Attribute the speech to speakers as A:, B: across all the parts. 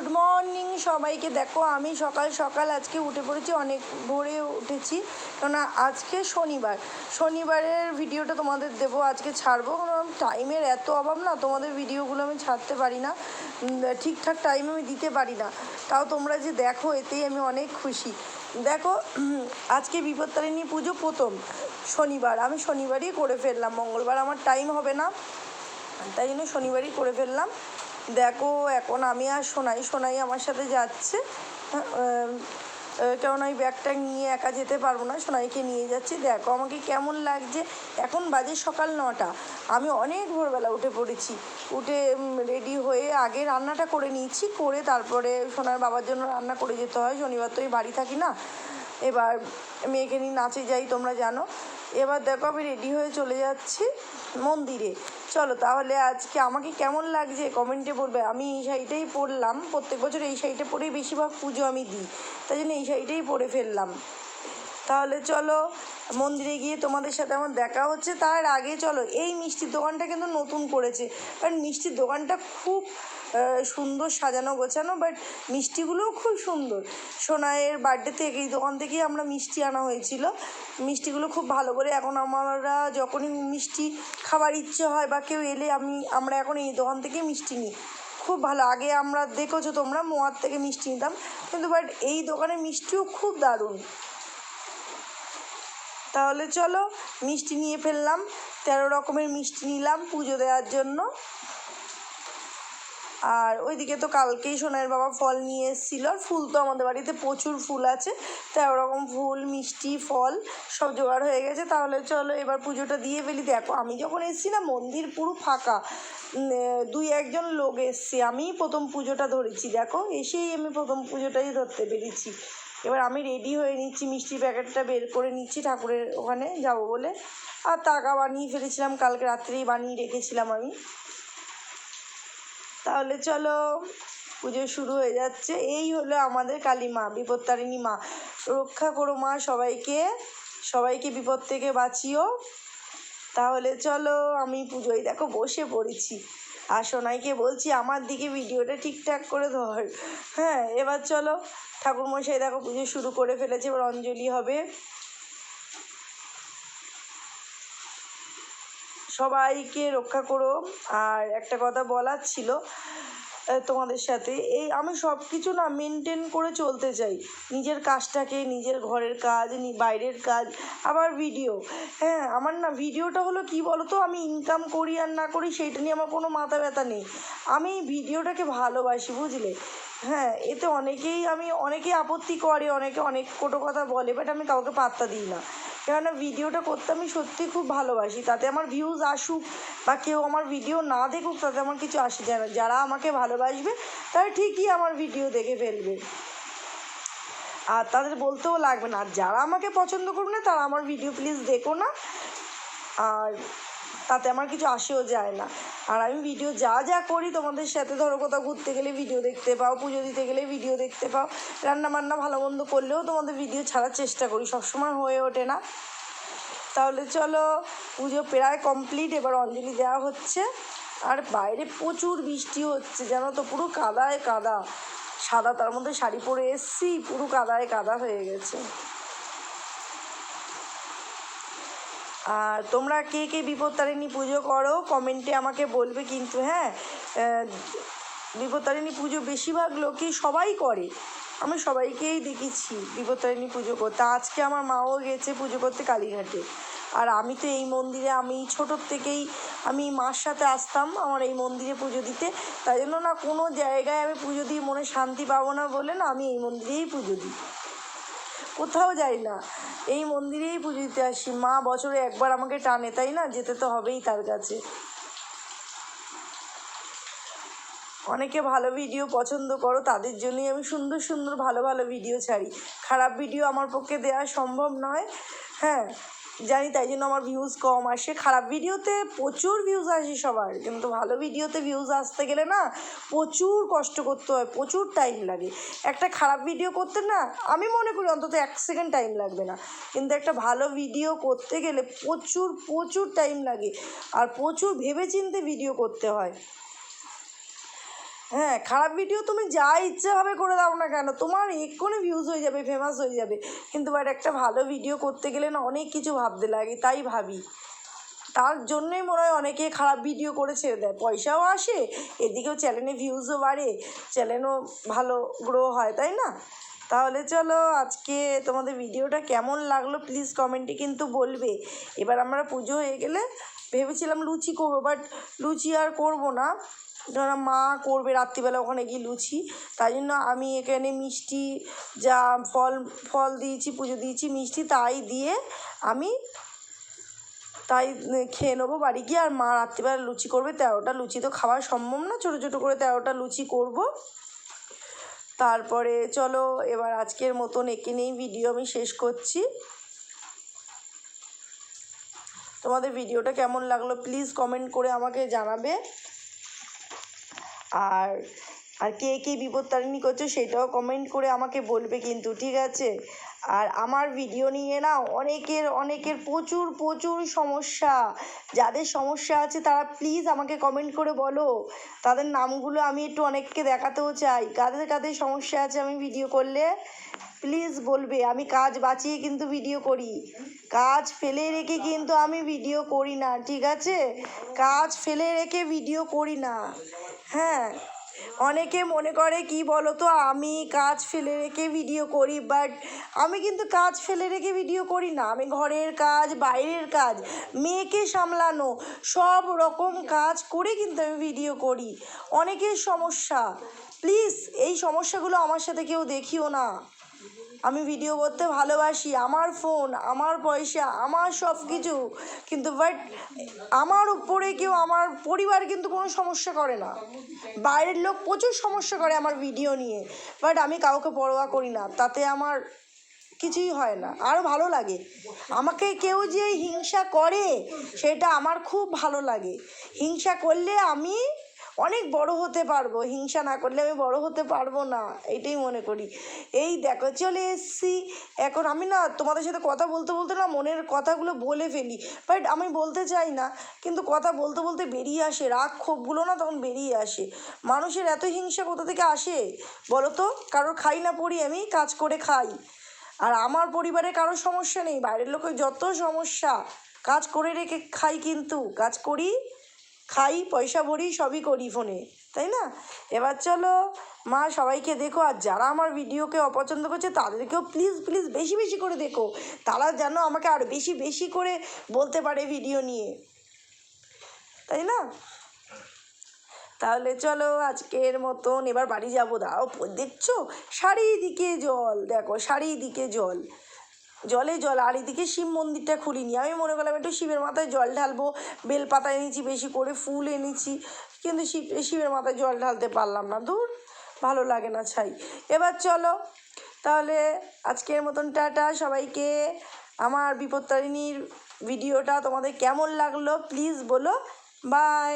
A: Good morning সবাইকে। দেখো, আমি সকাল সকাল আজকে উঠে পড়েছি, অনেক ভোরে উঠেছি। কেননা আজকে শনিবার। শনিবারের ভিডিওটা তোমাদের দেবো, আজকে ছাড়বো। কারণ টাইমের এত অভাব না, তোমাদের ভিডিওগুলো আমি ছাড়তে পারি না। ঠিকঠাক টাইম আমি দিতে পারি না। তাও তোমরা যে দেখো, এতেই আমি অনেক খুশি। দেখো আজকে বিপত্তারিণী পুজো প্রথম শনিবার। আমি শনিবারই করে ফেললাম, মঙ্গলবার। আমার টাইম হবে না, তাই জন্য শনিবারই করে ফেললাম। দেখো এখন আমি আর সোনাই সোনাই আমার সাথে যাচ্ছে। আহ, ওই ব্যাগটা নিয়ে একা যেতে পারব না সোনাইকে নিয়ে যাচ্ছি। দেখো আমাকে কেমন লাগছে। এখন বাজে সকাল নটা। আমি অনেক ভোরবেলা উঠে পড়েছি। উঠে রেডি হয়ে আগে রান্নাটা করে নিয়েছি করে তারপরে সোনার বাবার জন্য রান্না করে যেতে হয়। শনিবার তো বাড়ি থাকি না। এবার মেয়েকে নিয়ে নাচে যাই তোমরা জানো। এবার দেখো আমি রেডি হয়ে চলে যাচ্ছি মন্দিরে। চলো তাহলে আজকে আমাকে কেমন লাগছে কমেন্টে বলবে। আমি এই শাড়িটাই পরলাম, প্রত্যেক বছর এই শাড়িটা পরেই বেশিরভাগ পুজো আমি দিই। তাই জন্য এই শাড়িটাই পরে ফেললাম। তাহলে চলো মন্দিরে গিয়ে তোমাদের সাথে আমার দেখা হচ্ছে। তার আগে চলো, এই মিষ্টির দোকানটা কিন্তু নতুন করেছে। কারণ মিষ্টির দোকানটা খুব সুন্দর সাজানো গোছানো বাট মিষ্টিগুলোও খুব সুন্দর। সোনাইয়ের বার্থডে থেকে এই দোকান থেকেই আমরা মিষ্টি আনা হয়েছিল। মিষ্টিগুলো খুব ভালো করে এখন আমরা যখনই মিষ্টি খাবার ইচ্ছে হয় বা কেউ এলে আমি, আমরা এখন এই দোকান থেকেই মিষ্টি নিই। খুব ভালো। আগে আমরা দেখেছ তোমরা, মোয়ার থেকে মিষ্টি নিতাম। কিন্তু বাট এই দোকানে মিষ্টিও খুব দারুণ। তাহলে চলো, মিষ্টি নিয়ে ফেললাম। তেরো রকমের মিষ্টি নিলাম পুজো দেওয়ার জন্য। আর ওইদিকে তো কালকেই সোনাইয়ের বাবা ফল নিয়ে এসেছিল, আর ফুল তো আমাদের বাড়িতে প্রচুর ফুল আছে তেরো রকম ফুল, মিষ্টি, ফল সব জোগাড় হয়ে গেছে। তাহলে চলো এবার পুজোটা দিয়ে ফেলি। দেখো, আমি যখন এসেছি না, মন্দির পুরো ফাঁকা। দুই একজন লোক এসছে, আমিই প্রথম পুজোটা ধরেছি। দেখো, এসেই আমি প্রথম পুজোটাই ধরতে পেরেছি। এবার আমি রেডি হয়ে নিচ্ছি, মিষ্টির প্যাকেটটা বের করে নিচ্ছি ঠাকুরের ওখানে, যাব বলে। আর টাকা বানিয়ে ফেলেছিলাম, কালকে রাত্রেই বানিয়ে রেখেছিলাম আমি। তাহলে চলো, পুজো শুরু হয়ে যাচ্ছে। এই হলো আমাদের কালী মা, বিপত্তারিণী মা। রক্ষা করো মা সবাইকে সবাইকে বিপদ থেকে বাঁচিও। তাহলে চলো, আমি পুজোয় দেখো বসে পড়েছি। আর সোনাইকে বলছি, আমার দিকে ভিডিওটা ঠিকঠাক করে ধর। হ্যাঁ এবার চলো, ঠাকুরমশাই দেখো পুজো শুরু করে ফেলেছে, এবার অঞ্জলি হবে। সবাইকে রক্ষা করো। আর একটা কথা বলার ছিল তোমাদের সাথে। এই আমি সব কিছু না মেনটেন করে চলতে চাই। নিজের কাজটাকে, নিজের ঘরের কাজ বাইরের কাজ, আবার ভিডিও হ্যাঁ আমার না ভিডিওটা হলো কি বলো তো আমি ইনকাম করি আর না করি, সেইটা নিয়ে আমার কোনো মাথা ব্যথা নেই। আমি ভিডিওটাকে ভালোবাসি, বুঝলে? হ্যাঁ এতে অনেকেই আমি, অনেকেই আপত্তি করে, অনেকে অনেক কোটো কথা বলে বাট আমি কাউকে পাত্তা দিই না। কেননা ভিডিওটা করতে আমি সত্যি খুব ভালোবাসি। তাতে আমার ভিউজ আসুক বা কেউ আমার ভিডিও না দেখুক, তাতে আমার কিছু আসে যায় না। যারা আমাকে ভালোবাসবে, তারা ঠিকই আমার ভিডিও দেখে ফেলবে। আর তাদের বলতেও লাগবে না, আর যারা আমাকে পছন্দ করবে না, তারা আমার ভিডিও প্লিজ দেখো না। আর তাতে আমার কিছু আসেও যায় না। আর আমি ভিডিও যা যা করি তোমাদের সাথে ধরো কোথাও ঘুরতে গেলে ভিডিও দেখতে পাও, পুজো দিতে গেলে ভিডিও দেখতে পাও রান্না বান্না ভালো মন্দ করলেও তোমাদের ভিডিও ছাড়ার চেষ্টা করি, সবসময় হয়ে ওঠে না। তাহলে চলো, পুজো প্রায় কমপ্লিট এবার অঞ্জলি দেওয়া হচ্ছে। আর বাইরে প্রচুর বৃষ্টি হচ্ছে, জানো তো, পুরো কাদায় কাদা। সাদা, তার মধ্যে শাড়ি পরে এসছি, পুরো কাদায় কাদা হয়ে গেছে। আর তোমরা কে কে বিপত্তারিণী পুজো করো, কমেন্টে আমাকে বলবে কিন্তু হ্যাঁ বিপত্তারিণী পুজো বেশিরভাগ লোকই সবাই করে। আমি সবাইকেই দেখেছি বিপত্তারিণী পুজো করতে। আজকে আমার মাও গেছে পুজো করতে কালীঘাটে। আর আমি তো এই মন্দিরে, আমি ছোটোর থেকেই, আমি মার সাথে আসতাম আমার এই মন্দিরে পুজো দিতে। তাই জন্য না কোনো জায়গায় আমি পুজো দিয়ে মনে শান্তি পাবো না বলে না আমি এই মন্দিরেই পুজো দিই। কোথাও যাই না। এই মন্দিরেই পুজো দিতে আসি। মা বছরে একবার আমাকে টানে, তাই না? যেতে তো হবেই তার কাছে। অনেকে ভালো ভিডিও পছন্দ করো, তাদের জন্যই আমি সুন্দর সুন্দর ভালো ভালো ভিডিও ছাড়ি। খারাপ ভিডিও আমার পক্ষে দেওয়া সম্ভব নয়। হ্যাঁ জানি তাই জন্য আমার ভিউজ কম আসে খারাপ ভিডিওতে প্রচুর ভিউজ আসে সবার। কিন্তু ভালো ভিডিওতে ভিউজ আসতে গেলে না প্রচুর কষ্ট করতে হয়, প্রচুর টাইম লাগে। একটা খারাপ ভিডিও করতে না, আমি মনে করি অন্তত এক সেকেন্ড টাইম লাগবে না। কিন্তু একটা ভালো ভিডিও করতে গেলে প্রচুর প্রচুর টাইম লাগে। আর প্রচুর ভেবেচিন্তে ভিডিও করতে হয়। হ্যাঁ খারাপ ভিডিও তুমি যা ইচ্ছে হবে করে দাও না কেন, তোমার এক্ষুনি ভিউজ হয়ে যাবে ফেমাস হয়ে যাবে। কিন্তু বাট একটা ভালো ভিডিও করতে গেলে না অনেক কিছু ভাবতে লাগে, তাই ভাবি। তার জন্যই মনে হয় অনেকে খারাপ ভিডিও করে ছেড়ে দেয়। পয়সাও আসে, এদিকেও চ্যানেলে ভিউজও বাড়ে চ্যানেলও ভালো গ্রো হয়, তাই না? তাহলে চলো আজকে তোমাদের ভিডিওটা কেমন লাগল প্লিজ কমেন্টে কিন্তু বলবে। এবার আমরা পুজো হয়ে গেলে ভেবেছিলাম লুচি করব বাট লুচি আর করব না। ধরো মা করবে রাত্রিবেলা ওখানে গিয়ে লুচি, তাই জন্য আমি এখানে মিষ্টি, যা ফল ফল দিয়েছি, পুজো দিয়েছি, মিষ্টি তাই দিয়ে আমি তাই খেয়ে নেব বাড়ি গিয়ে। আর মা রাত্রিবেলা লুচি করবে, তেরোটা লুচি তো খাওয়া সম্ভব না, ছোটো ছোটো করে তেরোটা লুচি করব। তারপরে চলো, এবার আজকের মতন এঁকে নিয়েই ভিডিও আমি শেষ করছি। তোমাদের ভিডিওটা কেমন লাগল, প্লিজ কমেন্ট করে আমাকে জানাবে। আর আর কে কে বিপত্তারিণী করছ সেটাও কমেন্ট করে আমাকে বলবে কিন্তু, ঠিক আছে? আর আমার ভিডিও নিয়ে না অনেকের অনেকের প্রচুর প্রচুর সমস্যা। যাদের সমস্যা আছে তারা প্লিজ আমাকে কমেন্ট করে বলো। তাদের নামগুলো আমি একটু অনেককে দেখাতেও চাই। কাদের কাদের সমস্যা আছে আমি ভিডিও করলে প্লিজ বলবে। আমি কাজ বাঁচিয়ে কিন্তু ভিডিও করি। কাজ ফেলে রেখে কিন্তু আমি ভিডিও করি না, ঠিক আছে? কাজ ফেলে রেখে ভিডিও করি না। হ্যাঁ অনেকে মনে করে, কি বলো তো আমি কাজ ফেলে রেখে ভিডিও করি বাট আমি কিন্তু কাজ ফেলে রেখে ভিডিও করি না। আমি ঘরের কাজ, বাইরের কাজ, মেয়েকে সামলানো, সব রকম কাজ করে কিন্তু আমি ভিডিও করি। অনেকের সমস্যা। প্লিজ এই সমস্যাগুলো আমার সাথে কেউ দেখিও না। আমি ভিডিও করতে ভালোবাসি, আমার ফোন আমার পয়সা, আমার সব কিছু কিন্তু বাট আমার উপরে কেউ, আমার পরিবার কিন্তু কোনো সমস্যা করে না। বাইরের লোক প্রচুর সমস্যা করে আমার ভিডিও নিয়ে। বাট আমি কাউকে পরোয়া করি না, তাতে আমার কিছুই হয় না। আরও ভালো লাগে। আমাকে কেউ যে হিংসা করে, সেটা আমার খুব ভালো লাগে। হিংসা করলে আমি অনেক বড় হতে পারব, হিংসা না করলে আমি বড় হতে পারব না, এটাই মনে করি। এই দেখো, চলে এসছি। এখন আমি না তোমাদের সাথে কথা বলতে বলতে না মনের কথাগুলো বলে ফেলি বাট আমি বলতে চাই না, কিন্তু কথা বলতে বলতে বেরিয়ে আসে, রাগ ক্ষোভগুলো না তখন বেরিয়ে আসে। মানুষের এত হিংসা কোথা থেকে আসে? বলো তো কারোর খাই না পড়ি আমি, কাজ করে খাই। আর আমার পরিবারে কারও সমস্যা নেই, বাইরের লোকের যত সমস্যা, কাজ করে রেখে খাই কিন্তু, কাজ করি খাই, পয়সা ভরি, সবই করি ফোনে, তাই না? এবার চলো, মা, সবাইকে দেখো, আর যারা আমার ভিডিওকে অপছন্দ করছে, তাদেরকেও প্লিজ প্লিজ বেশি বেশি করে দেখো। তারা যেন আমাকে আর বেশি বেশি করে বলতে পারে ভিডিও নিয়ে, তাই না? তাহলে চলো, আজকের মতন এবার বাড়ি যাব। দাও, দেখছ? চারিদিকে জল, দেখো চারিদিকে জল। জলে জল, আর এদিকে শিব মন্দিরটা খুলিনি। আমি মনে করলাম একটু শিবের মাথায় জল ঢালবো, বেলপাতা এনেছি, বেশি করে ফুল এনেছি, কিন্তু শিব, শিবের মাথায় জল ঢালতে পারলাম না। দূর ভালো লাগে না ছাই। এবার চলো, তাহলে আজকের মতন টাটা সবাইকে। আমার বিপত্তারিণীর ভিডিওটা তোমাদের কেমন লাগল প্লিজ বলো। বাই।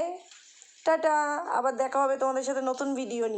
A: টাটা। আবার দেখা হবে তোমাদের সাথে নতুন ভিডিও নিয়ে।